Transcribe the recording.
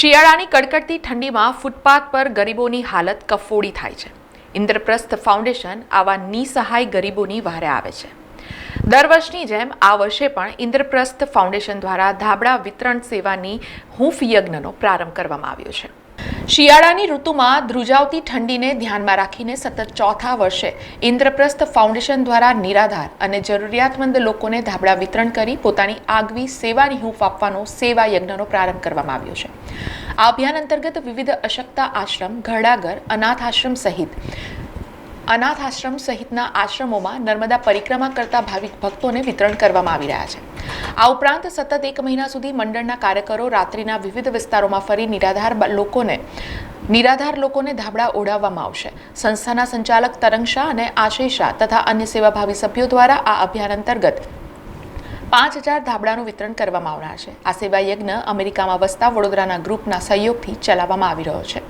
શિયાળાની કડકડતી ઠંડીમાં ફૂટપાથ પર ગરીબોની હાલત કફોડી થાય છે. ઇન્દ્રપ્રસ્થ ફાઉન્ડેશન આવા નિસહાય ગરીબોની વહારે આવે છે. દર વર્ષની જેમ આ વર્ષે પણ ઇન્દ્રપ્રસ્થ ફાઉન્ડેશન દ્વારા ધાબળા વિતરણ સેવાની હૂંફ યજ્ઞનો પ્રારંભ કરવામાં આવ્યો છે. શિયાળાની ઋતુમાં ધ્રુજાવતી ઠંડીને ધ્યાનમાં રાખીને સતત ચોથા વર્ષે ઇન્દ્રપ્રસ્થ ફાઉન્ડેશન દ્વારા નિરાધાર અને જરૂરિયાતમંદ લોકોને ધાબળા વિતરણ કરી પોતાની આગવી સેવાની હૂંફ આપવાનો સેવા યજ્ઞનો પ્રારંભ કરવામાં આવ્યો છે. આ અભિયાન અંતર્ગત વિવિધ અશક્તા આશ્રમ ઘરડાઘર અનાથ આશ્રમ સહિત અનાથ આશ્રમ સહિતના આશ્રમોમાં નર્મદા પરિક્રમા કરતા ભાવિક ભક્તોને વિતરણ કરવામાં આવી રહ્યા છે. આ ઉપરાંત સતત એક મહિના સુધી મંડળના કાર્યકરો રાત્રિના વિવિધ વિસ્તારોમાં ફરી નિરાધાર લોકોને નિરાધાર લોકોને ધાબળા ઓઢાવવામાં આવશે. સંસ્થાના સંચાલક તરંગ શાહ અને આશય શાહ તથા અન્ય સેવાભાવી સભ્યો દ્વારા આ અભિયાન અંતર્ગત પાંચ હજાર ધાબળાનું વિતરણ કરવામાં આવનાર છે. આ સેવા યજ્ઞ અમેરિકામાં વસતા વડોદરાના ગ્રુપના સહયોગથી ચલાવવામાં આવી રહ્યો છે.